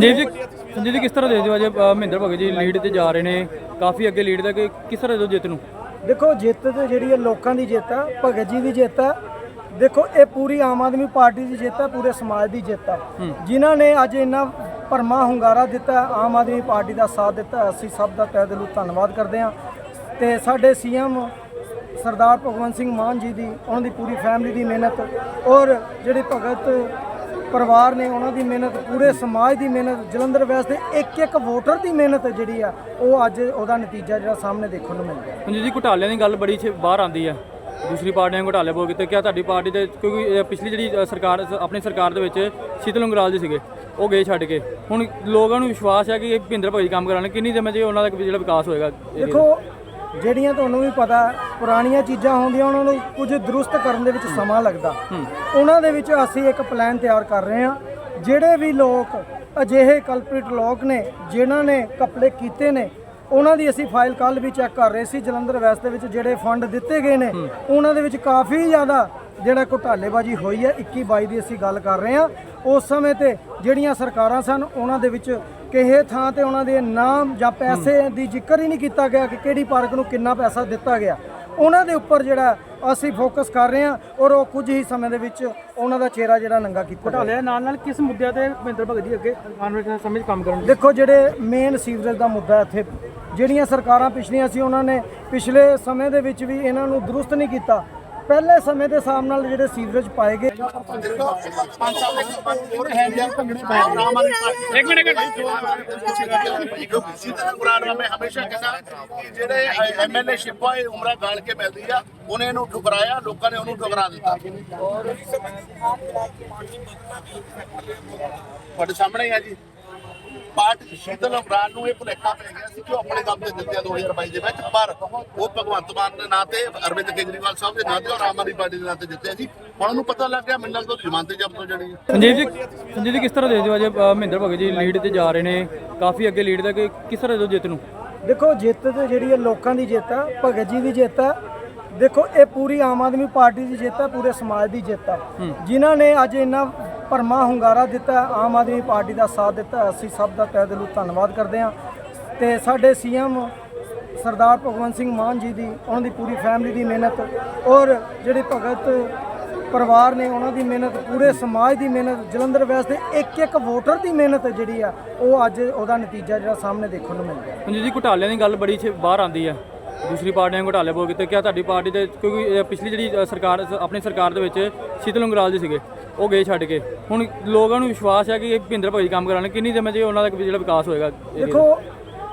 ਸੰਜੀਵ ਜੀ ਸੰਜੀਵ ਜੀ ਕਿਸ ਤਰ੍ਹਾਂ ਦੇ ਦਿਓ ਅੱਜ ਅ, ਮਹਿੰਦਰ ਭਗਤ ਜੀ ਲੀਡ ਤੇ ਜਾ ਰਹੇ ਨੇ? ਕਾਫੀ ਅੱਗੇ ਲੀਡ ਦਾ ਕਿ ਕਿਸ ਤਰ੍ਹਾਂ ਦੇ ਦਿਓ ਜਿੱਤ ਨੂੰ? ਦੇਖੋ ਜਿੱਤ ਤੇ ਜਿਹੜੀ ਹੈ ਲੋਕਾਂ ਦੀ ਜਿੱਤ ਹੈ ਭਗਤ ਜੀ ਦੀ ਜਿੱਤ ਹੈ ਦੇਖੋ ਇਹ ਪੂਰੀ ਆਮ ਆਦਮੀ ਪਾਰਟੀ ਦੀ ਜਿੱਤ ਹੈ ਪੂਰੇ ਸਮਾਜ ਦੀ ਜਿੱਤ ਹੈ। ਜਿਨ੍ਹਾਂ ਨੇ ਅੱਜ ਇੰਨਾ ਪਰਮਾ ਹੁੰਗਾਰਾ ਦਿੱਤਾ ਹੈ, ਆਮ ਆਦਮੀ ਪਾਰਟੀ ਦਾ ਸਾਥ ਦਿੱਤਾ ਹੈ, ਅਸੀਂ ਸਭ ਦਾ ਤਹਿ ਦਿਲੋਂ ਧੰਨਵਾਦ ਕਰਦੇ ਹਾਂ। ਤੇ ਸਾਡੇ ਸੀਐਮ ਸਰਦਾਰ ਭਗਵੰਤ ਸਿੰਘ ਮਾਨ ਜੀ ਦੀ ਉਹਨਾਂ ਦੀ ਪੂਰੀ ਫੈਮਿਲੀ ਦੀ ਮਿਹਨਤ ਔਰ ਜਿਹੜੇ ਭਗਤ ਪਰਿਵਾਰ ਨੇ ਉਹਨਾਂ ਦੀ ਮਿਹਨਤ ਪੂਰੇ ਸਮਾਜ ਦੀ ਮਿਹਨਤ ਜਲੰਧਰ ਵੈਸਟ ਦੇ ਇੱਕ ਇੱਕ ਵੋਟਰ ਦੀ ਮਿਹਨਤ ਜਿਹੜੀ ਆ ਉਹ ਅੱਜ ਉਹਦਾ ਨਤੀਜਾ ਜਿਹੜਾ ਸਾਹਮਣੇ ਦੇਖਣ ਨੂੰ ਮਿਲ ਰਿਹਾ। ਸੰਜੀਵ ਜੀ ਘੁਟਾਲਿਆਂ ਦੀ ਗੱਲ ਬੜੀ ਛੇ ਬਾਹਰ ਆਉਂਦੀ ਹੈ ਦੂਸਰੀ ਪਾਰਟੀਆਂ ਨੇ ਘੁਟਾਲੇ ਬੋਲ ਕੀਤੇ। ਕਿਆ ਤੁਹਾਡੀ ਪਾਰਟੀ ਦੇ ਕਿਉਂਕਿ ਪਿਛਲੀ ਜਿਹੜੀ ਸਰਕਾਰ ਆਪਣੀ ਸਰਕਾਰ ਦੇ ਵਿੱਚ ਸ਼ੀਤਲ ਉਂਗਰਾਲ ਜੀ ਸੀਗੇ। ਉਹ ਗਏ ਛੱਡ ਕੇ। ਹੁਣ ਲੋਕਾਂ ਨੂੰ ਵਿਸ਼ਵਾਸ ਹੈ ਕਿ ਇਹ ਭਿੰਦਰ ਭਾਈ ਕੰਮ ਕਰਾਉਣ। ਕਿੰਨੀ ਦੇਰ ਜੇ ਉਹਨਾਂ ਦਾ ਜਿਹੜਾ ਵਿਕਾਸ ਹੋਏਗਾ ਦਾ। ਦੇਖੋ ਜਿਹੜੀਆਂ ਤੁਹਾਨੂੰ ਵੀ ਪਤਾ ਪੁਰਾਣੀਆਂ ਚੀਜ਼ਾਂ ਹੁੰਦੀਆਂ ਉਹਨਾਂ ਨੂੰ ਕੁਝ ਦਰੁਸਤ ਕਰਨ ਦੇ ਵਿੱਚ ਸਮਾਂ ਲੱਗਦਾ। ਉਹਨਾਂ ਦੇ ਵਿੱਚ ਅਸੀਂ ਇੱਕ ਪਲਾਨ ਤਿਆਰ ਕਰ ਰਹੇ ਹਾਂ। ਜਿਹੜੇ ਵੀ ਲੋਕ ਅਜਿਹੇ ਕਲਪ੍ਰਿਟ ਲੋਕ ਨੇ ਜਿਨ੍ਹਾਂ ਨੇ ਕਪੜੇ ਕੀਤੇ ਨੇ ਉਹਨਾਂ ਦੀ ਅਸੀਂ ਫਾਈਲ ਕੱਲ ਵੀ ਚੈੱਕ ਕਰ ਰਹੇ ਸੀ ਜਲੰਧਰ ਵੈਸਟ ਦੇ ਵਿੱਚ ਜਿਹੜੇ ਫੰਡ ਦਿੱਤੇ ਗਏ ਨੇ ਉਹਨਾਂ ਦੇ ਵਿੱਚ ਕਾਫੀ ਜ਼ਿਆਦਾ ਜਿਹੜਾ ਘੁਟਾਲੇਬਾਜ਼ੀ ਹੋਈ ਹੈ 21 22 ਦੀ ਅਸੀਂ ਗੱਲ ਕਰ ਰਹੇ ਹਾਂ। ਉਸ ਸਮੇਂ ਤੇ ਜਿਹੜੀਆਂ ਸਰਕਾਰਾਂ ਸਨ ਉਹਨਾਂ ਦੇ ਵਿੱਚ ਕਿਸੇ ਥਾਂ ਤੇ ਉਹਨਾਂ ਦੇ ਨਾਮ ਜਾਂ ਪੈਸੇ ਦੀ ਜ਼ਿਕਰ ਹੀ ਨਹੀਂ ਕੀਤਾ ਗਿਆ ਕਿ ਕਿਹੜੀ ਪਾਰਕ ਨੂੰ ਕਿੰਨਾ ਪੈਸਾ ਦਿੱਤਾ ਗਿਆ। ਉਹਨਾਂ ਦੇ ਉੱਪਰ ਜਿਹੜਾ ਅਸੀਂ ਫੋਕਸ ਕਰ ਰਹੇ ਹਾਂ ਔਰ ਉਹ ਕੁਝ ਹੀ ਸਮੇਂ ਦੇ ਵਿੱਚ ਉਹਨਾਂ ਦਾ ਚਿਹਰਾ ਜਿਹੜਾ ਨੰਗਾ ਕੀਤਾ ਜਾਏਗਾ। ਘੁਟਾਲੇ ਨਾਲ ਨਾਲ ਕਿਸ ਮੁੱਦਿਆਂ ਤੇ ਭਿੰਦਰ ਭਗਤ ਜੀ ਅੱਗੇ ਆਉਣ ਵਾਲੇ ਸਮੇਂ 'ਚ ਕੰਮ ਕਰਨਗੇ ਦੇਖੋ ਜਿਹੜੇ ਮੇਨ ਸੀਵਰੇਜ ਦਾ ਮੁੱਦਾ ਇੱਥੇ ਜਿਹੜੀਆਂ ਸਰਕਾਰਾਂ ਪਿਛਲੀਆਂ ਸੀ ਉਹਨਾਂ ਨੇ ਪਿਛਲੇ ਸਮੇਂ ਦੇ ਵਿੱਚ ਵੀ ਇਹਨਾਂ ਨੂੰ ਦਰੁਸਤ ਨਹੀਂ ਕੀਤਾ। ਪਹਿਲੇ ਸਮੇਂ ਦੇ ਹਿਸਾਬ ਨਾਲ ਜਿਹੜੇ ਸੀਵਰੇਜ ਪਾਏ ਗਏ ਇੱਕ ਮਿੰਟ ਇੱਕ ਮਿੰਟ। ਮੈਂ ਹਮੇਸ਼ਾ ਕਹਿੰਦਾ ਕਿ ਜਿਹੜੇ ਐਮਐਲਏਸ਼ਿਪ ਆ ਇਹ ਉਮਰਾਂ ਗਾਲ ਕੇ ਮਿਲਦੀ ਆ ਉਹਨੇ ਇਹਨੂੰ ਠੁਕਰਾਇਆ ਲੋਕਾਂ ਨੇ ਉਹਨੂੰ ਠੁਕਰਾ ਦਿੱਤਾ ਤੁਹਾਡੇ ਸਾਹਮਣੇ ਹੀ ਆ ਜੀ। ਪਾਰਟ ਸ਼ੀਤਲ ਉਮਰਾਨ ਨੂੰ ਇਹ ਭੁਲੇਖਾ ਪੈ ਗਿਆ ਸੀ ਕਿ ਉਹ ਆਪਣੇ ਕੰਮ ਤੇ ਦਿੱਤੇ ਆ 2022 ਦੇ ਵਿੱਚ ਪਰ ਉਹ ਭਗਵੰਤ ਮਾਨ ਦੇ ਨਾਂ ਤੇ ਅਰਵਿੰਦ ਕੇਜਰੀਵਾਲ ਸਾਹਿਬ ਦੇ ਨਾਂ ਤੇ ਔਰ ਆਮ ਆਦਮੀ ਪਾਰਟੀ ਦੇ ਨਾਂ ਤੇ ਦਿੱਤੇ ਆ ਜੀ ਹੁਣ ਉਹਨੂੰ ਪਤਾ ਲੱਗ ਗਿਆ ਮੈਨੂੰ ਤੋਂ ਜ਼ਮਾਨਤ ਜ਼ਬਤ ਹੋ ਜਾਣੀ ਹੈ ਸੰਜੀਵ ਜੀ ਸੰਜੀਵ ਜੀ ਕਿਸ ਤਰ੍ਹਾਂ ਦੇ ਦਿਓ ਅੱਜ ਮਹਿੰਦਰ ਭਗਤ ਜੀ ਲੀਡ ਤੇ ਜਾ ਰਹੇ ਨੇ? ਕਾਫੀ ਅੱਗੇ ਲੀਡ ਦਾ ਕਿ ਕਿਸ ਤਰ੍ਹਾਂ ਦੇ ਜਿੱਤ ਨੂੰ? ਦੇਖੋ ਜਿੱਤ ਤੇ ਜਿਹੜੀ ਹੈ ਲੋਕਾਂ ਦੀ ਜਿੱਤ ਹੈ ਭਗਤ ਜੀ ਦੀ ਜਿੱਤ ਹੈ ਦੇਖੋ ਇਹ ਪੂਰੀ ਆਮ ਆਦਮੀ ਪਾਰਟੀ ਦੀ ਜਿੱਤ ਹੈ ਪੂਰੇ ਸਮਾਜ ਦੀ ਜਿੱਤ ਹੈ। ਜਿਨ੍ਹਾਂ ਨੇ ਅੱਜ ਇੰਨਾ ਪਰਮਾ ਹੁੰਗਾਰਾ ਦਿੱਤਾ ਆਮ ਆਦਮੀ ਪਾਰਟੀ ਦਾ ਸਾਥ ਦਿੱਤਾ ਅਸੀਂ ਸਭ ਦਾ ਤਹਿ ਦਿਲੋਂ ਧੰਨਵਾਦ ਕਰਦੇ ਹਾਂ। ਤੇ ਸਾਡੇ ਸੀਐਮ ਸਰਦਾਰ ਭਗਵੰਤ ਸਿੰਘ ਮਾਨ ਜੀ ਦੀ, ਉਹਨਾਂ ਦੀ ਪੂਰੀ ਫੈਮਿਲੀ ਦੀ ਮਿਹਨਤ ਔਰ ਜਿਹੜੇ ਭਗਤ ਪਰਿਵਾਰ ਨੇ ਉਹਨਾਂ ਦੀ ਮਿਹਨਤ, ਪੂਰੇ ਸਮਾਜ ਦੀ ਮਿਹਨਤ, ਜਲੰਧਰ ਵੈਸਟ ਦੇ ਇੱਕ ਇੱਕ ਵੋਟਰ ਦੀ ਮਿਹਨਤ ਜਿਹੜੀ ਆ, ਉਹ ਅੱਜ ਉਹਦਾ ਨਤੀਜਾ ਜਿਹੜਾ ਸਾਹਮਣੇ ਦੇਖਣ ਨੂੰ ਮਿਲ ਰਿਹਾ। ਸੰਜੀਵ ਜੀ, ਘੁਟਾਲਿਆਂ ਦੀ ਗੱਲ ਬੜੀ ਛੇ ਬਾਹਰ ਆਉਂਦੀ ਹੈ। ਦੂਸਰੀ ਪਾਰਟੀਆਂ ਨੇ ਘੁਟਾਲੇ ਬੋਲ ਕੀਤੇ ਕਿਆ ਤੁਹਾਡੀ ਪਾਰਟੀ ਦੇ, ਕਿਉਂਕਿ ਪਿਛਲੀ ਜਿਹੜੀ ਸਰਕਾਰ ਆਪਣੀ ਸਰਕਾਰ ਦੇ ਵਿੱਚ ਸ਼ੀਤਲ ਉਂਗਰਾਲ ਜੀ ਸੀਗੇ। ਉਹ ਗਏ ਛੱਡ ਕੇ। ਹੁਣ ਲੋਕਾਂ ਨੂੰ ਵਿਸ਼ਵਾਸ ਹੈ ਕਿ ਇਹ ਭਿੰਦਰ ਭਾਈ ਕੰਮ ਕਰਾਉਣ ਕਿੰਨੀ ਦੇਰ ਜੇ ਉਹਨਾਂ ਦਾ ਜਿਹੜਾ ਵਿਕਾਸ ਹੋਏਗਾ। ਦੇਖੋ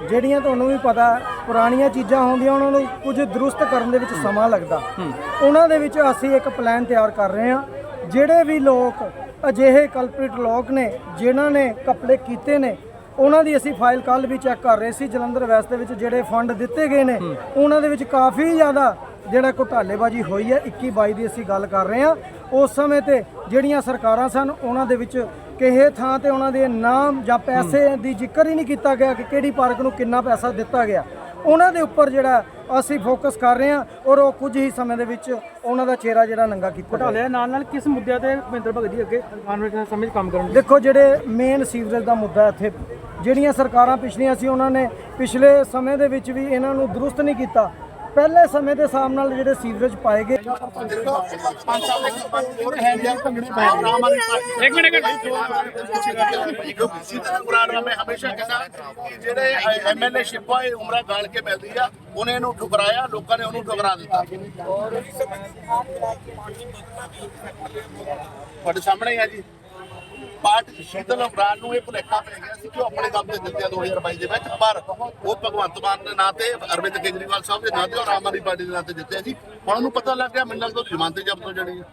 ਜਿਹੜੀਆਂ ਤੁਹਾਨੂੰ ਵੀ ਪਤਾ ਪੁਰਾਣੀਆਂ ਚੀਜ਼ਾਂ ਹੁੰਦੀਆਂ ਉਹਨਾਂ ਨੂੰ ਕੁਝ ਦਰੁਸਤ ਕਰਨ ਦੇ ਵਿੱਚ ਸਮਾਂ ਲੱਗਦਾ। ਉਹਨਾਂ ਦੇ ਵਿੱਚ ਅਸੀਂ ਇੱਕ ਪਲਾਨ ਤਿਆਰ ਕਰ ਰਹੇ ਹਾਂ। ਜਿਹੜੇ ਵੀ ਲੋਕ ਅਜਿਹੇ ਕਲਪ੍ਰਿਟ ਲੋਕ ਨੇ ਜਿਨ੍ਹਾਂ ਨੇ ਕਪੜੇ ਕੀਤੇ ਨੇ ਉਹਨਾਂ ਦੀ ਅਸੀਂ ਫਾਈਲ ਕੱਲ ਵੀ ਚੈੱਕ ਕਰ ਰਹੇ ਸੀ। ਜਲੰਧਰ ਵੈਸਟ ਦੇ ਵਿੱਚ ਜਿਹੜੇ ਫੰਡ ਦਿੱਤੇ ਗਏ ਨੇ ਉਹਨਾਂ ਦੇ ਵਿੱਚ ਕਾਫੀ ਜ਼ਿਆਦਾ ਜਿਹੜਾ ਘੁਟਾਲੇਬਾਜ਼ੀ ਹੋਈ ਹੈ 21 22 ਦੀ ਅਸੀਂ ਗੱਲ ਕਰ ਰਹੇ ਹਾਂ। ਉਸ ਸਮੇਂ ਤੇ ਜਿਹੜੀਆਂ ਸਰਕਾਰਾਂ ਸਨ ਉਹਨਾਂ ਦੇ ਵਿੱਚ ਕਿਸੇ ਥਾਂ ਤੇ ਉਹਨਾਂ ਦੇ ਨਾਮ ਜਾਂ ਪੈਸੇ ਦੀ ਜ਼ਿਕਰ ਹੀ ਨਹੀਂ ਕੀਤਾ ਗਿਆ ਕਿ ਕਿਹੜੀ ਪਾਰਕ ਨੂੰ ਕਿੰਨਾ ਪੈਸਾ ਦਿੱਤਾ ਗਿਆ। ਉਹਨਾਂ ਦੇ ਉੱਪਰ ਜਿਹੜਾ ਅਸੀਂ ਫੋਕਸ ਕਰ ਰਹੇ ਹਾਂ ਔਰ ਉਹ ਕੁਝ ਹੀ ਸਮੇਂ ਦੇ ਵਿੱਚ ਉਹਨਾਂ ਦਾ ਚਿਹਰਾ ਜਿਹੜਾ ਨੰਗਾ ਕੀਤਾ ਜਾਏਗਾ। ਘੁਟਾਲੇ ਨਾਲ ਨਾਲ ਕਿਸ ਮੁੱਦਿਆਂ ਤੇ ਭਿੰਦਰ ਭਗਤ ਜੀ ਅੱਗੇ ਵਾਲੇ ਸਮੇਂ ਕੰਮ ਕਰਨਗੇ ਦੇਖੋ ਜਿਹੜੇ ਮੇਨ ਸੀਵਰੇਜ ਦਾ ਮੁੱਦਾ ਇੱਥੇ ਜਿਹੜੀਆਂ ਸਰਕਾਰਾਂ ਪਿਛਲੀਆਂ ਸੀ ਉਹਨਾਂ ਨੇ ਪਿਛਲੇ ਸਮੇਂ ਦੇ ਵਿੱਚ ਵੀ ਇਹਨਾਂ ਨੂੰ ਦਰੁਸਤ ਨਹੀਂ ਕੀਤਾ। ਪਹਿਲੇ ਸਮੇਂ ਦੇ ਹਿਸਾਬ ਨਾਲ ਜਿਹੜੇ ਸੀਵਰੇਜ ਪਾਏ ਗਏ ਪੰਜ ਸਾਲ ਦੇ ਪੰਜ ਹੋਰ ਹੈ ਜੀ ਭੰਗੜੇ ਪੈ ਆਮ ਆਦਮੀ ਪਾਰਟੀ ਇੱਕ ਮਿੰਟ ਇੱਕ ਮਿੰਟ। ਸ਼ੀਤਲ ਉਮਰਾਨ ਮੈਂ ਹਮੇਸ਼ਾ ਕਹਿੰਦਾ ਕਿ ਜਿਹੜੇ ਐਮਐਲਏਸ਼ਿਪ ਆ ਇਹ ਉਮਰਾਂ ਗਾਲ ਕੇ ਮਿਲਦੀ ਆ ਉਹਨੇ ਇਹਨੂੰ ਠੁਕਰਾਇਆ ਲੋਕਾਂ ਨੇ ਉਹਨੂੰ ਠੁਕਰਾ ਦਿੱਤਾ ਤੁਹਾਡੇ ਸਾਹਮਣੇ ਹੀ ਆ ਜੀ। ਪਾਰਟ ਸ਼ੀਤਲ ਉਮਰਾਨ ਨੂੰ ਇਹ ਭੁਲੇਖਾ ਪੈ ਗਿਆ ਸੀ ਕਿ ਉਹ ਆਪਣੇ ਕੰਮ ਤੇ ਦਿੱਤੇ ਆ 2022 ਦੇ ਵਿੱਚ, ਪਰ ਉਹ ਭਗਵੰਤ ਮਾਨ ਦੇ ਨਾਂ ਤੇ, ਅਰਵਿੰਦ ਕੇਜਰੀਵਾਲ ਸਾਹਿਬ ਦੇ ਨਾਂ ਤੇ ਔਰ ਆਮ ਆਦਮੀ ਪਾਰਟੀ ਦੇ ਨਾਂ ਤੇ ਦਿੱਤੇ ਸੀ। ਜੀ ਹੁਣ ਉਹਨੂੰ ਪਤਾ ਲੱਗ ਗਿਆ ਮੈਨੂੰ ਲੱਗਦਾ ਜ਼ਮਾਨਤ ਜ਼ਬਤ ਹੋ ਜਾਣੀ ਹੈ।